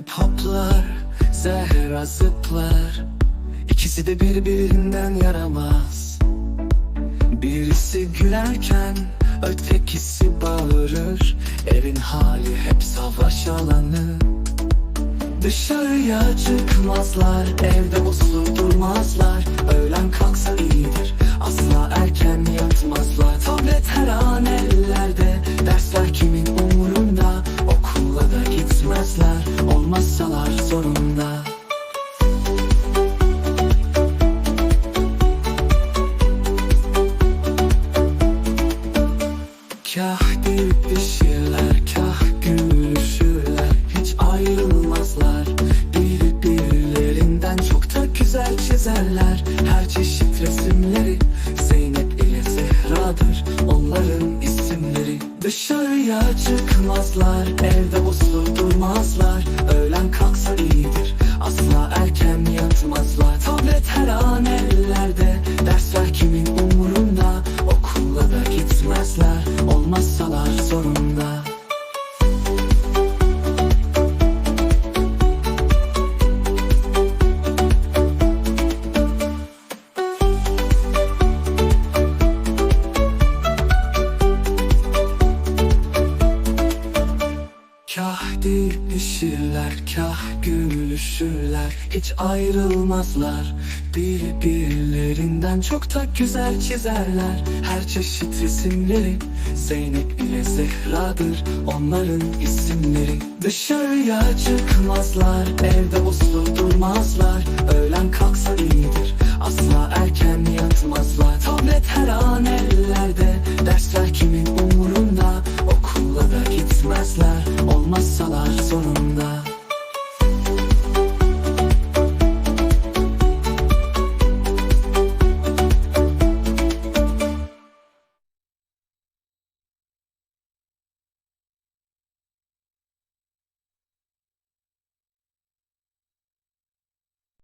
Zeynep hoplar, Zehra zıplar. İkisi de birbirinden yaramaz. Birisi gülerken ötekisi bağırır. Evin hali hep savaş alanı. Dışarıya çıkmazlar, evde uslu durmazlar Öğlen kalksa çizerler Her çeşit resimleri. Zeynep ile Zehra'dır Onların isimleri. Dışarıya çıkmazlar Evde uslu durmazlar Öğlen kalksa iyidir Kah didişirler, kah gülüşürler. Hiç ayrılmazlar Birbirlerinden çok da güzel çizerler. Her çeşit resimleri Zeynep ile Zehra'dır Onların isimleri. Dışarıya çıkmazlar Evde uslu durmazlar Öğlen kalksa iyidir